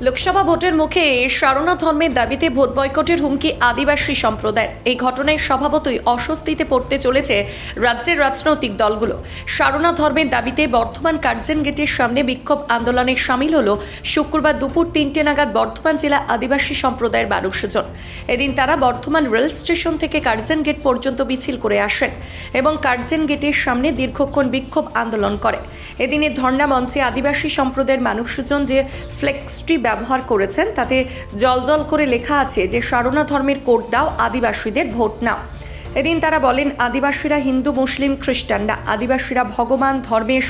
লোকসভা ভোটের মুখে সারনা ধর্মের দাবিতে ভোট বয়কটের হুমকি আদিবাসী সম্প্রদায়ের। এই ঘটনায় স্বভাবতই অস্বস্তিতে পড়তে চলেছে রাজ্যের রাজনৈতিক দলগুলো। সারনা ধর্মের দাবিতে বর্ধমান কার্জন গেটের সামনে বিক্ষোভ আন্দোলনে সামিল হল শুক্রবার দুপুর তিনটে নাগাদ বর্ধমান জেলা আদিবাসী সম্প্রদায়ের মানুষজন। এদিন তারা বর্ধমান রেল স্টেশন থেকে কার্জন গেট পর্যন্ত মিছিল করে আসেন এবং কার্জন গেটের সামনে দীর্ঘক্ষণ বিক্ষোভ আন্দোলন করে। এদিনের ধর্ণা মঞ্চে আদিবাসী সম্প্রদায়ের মানুষজন যে ফ্লেক্সটি ব্যবহার করেছেন, তাতে জলজল করে লেখা আছে যে, সারনা ধর্মের কোড দাও, আদিবাসীদের ভোট নাও। এদিন তারা বলেন, আদিবাসীরা হিন্দু, মুসলিম, খ্রিস্টানরা, আদিবাসীরা ভগবান, ধর্মেশ,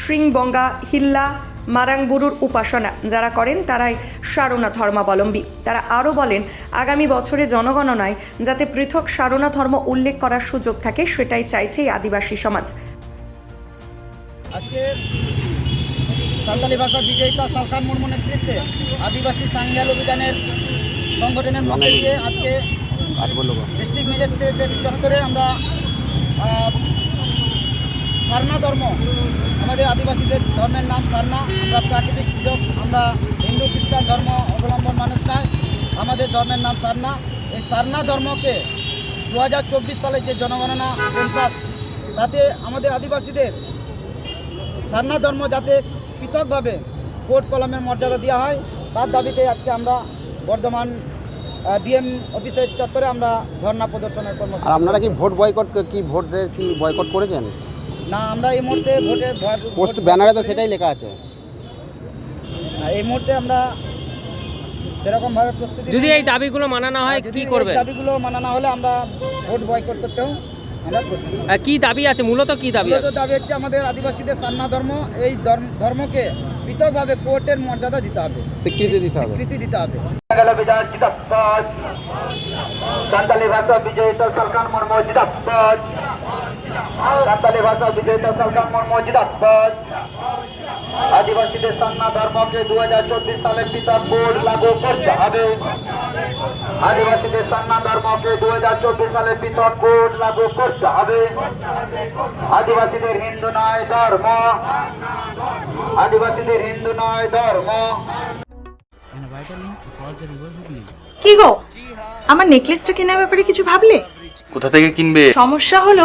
শৃঙ্গবঙ্গা, হিল্লা, মারাংবুরুর উপাসনা। যারা করেন, তারাই সারনা ধর্মাবলম্বী। তারা আরও বলেন, আগামী বছরে জনগণনায় যাতে পৃথক সারনা ধর্ম উল্লেখ করার সুযোগ থাকে, সেটাই চাইছে আদিবাসী সমাজ। সাঁওতালি ভাষা বিজয়িতা সালখান মুর্মু নেতৃত্বে আদিবাসী সাংঘাল অভিযানের সংগঠনের মধ্যে দিয়ে আজকে ডিস্ট্রিক্ট ম্যাজিস্ট্রেটের চত্বরে আমরা সারনা ধর্ম আমাদের আদিবাসীদের ধর্মের নাম সারনা। আমরা প্রাকৃতিক সুযোগ আমরা হিন্দু খ্রিস্টান ধর্ম অবলম্বন মানুষ নয় আমাদের ধর্মের নাম সারনা। এই সারনা ধর্মকে দু হাজার চব্বিশ সালে যে জনগণনা সেন্সাস তাতে আমাদের আদিবাসীদের সারনা ধর্ম যাতে পৃথকভাবে কোর্ট কলমের মর্যাদা দেওয়া হয়। তার দাবিতে আজকে আমরা বর্ধমান ডিএম অফিসের চত্বরে আমরা ধর্ণা প্রদর্শনের কর্মসূচি আপনারা কি ভোট বয়কট কি ভোটের কি বয়কট করেছেন? না আমরা এই মুহূর্তে ভোটের ভোট- পোস্ট ব্যানারে তো সেটাই লেখা আছে। এই মুহূর্তে আমরা সেরকমভাবে প্রস্তুতি যদি এই দাবিগুলো মানা না হয় যদি কি এই করবেন? দাবিগুলো মানা না হলে আমরা ভোট বয়কট করতেও কি দাবি আছে? মূলত কি দাবি মূলত দাবি হচ্ছে আমাদের আদিবাসীদের সান্না ধর্ম এই ধর্মকে পৃথকভাবে কোর্টের মর্যাদা দিতে হবে। স্বীকৃতি দিতে হবে। স্বীকৃতি দিতে হবে। সান্তালি ভাষা বিজয়িত সরকার মর্ম জিদাবাদ সান্তালি ভাষা বিজয়িত সরকার মর্ম আদিবাসীদের সান্না ধর্মকে দু হাজার চব্বিশ সালে পিতার বোর্ড লাগু করতে হবে। আদিবাসীদের সান্না ধর্মকে দু হাজার চব্বিশ সালে পৃথক কোড লাগু করতে হবে। আদিবাসীদের হিন্দু নয় ধর্ম। আদিবাসীদের হিন্দু নয় ধর্ম। কি গো? আমার নেকলেসটা কেনার ব্যাপারে কিছু ভাবলে? কোথা থেকে কিনবে? সমস্যা হলো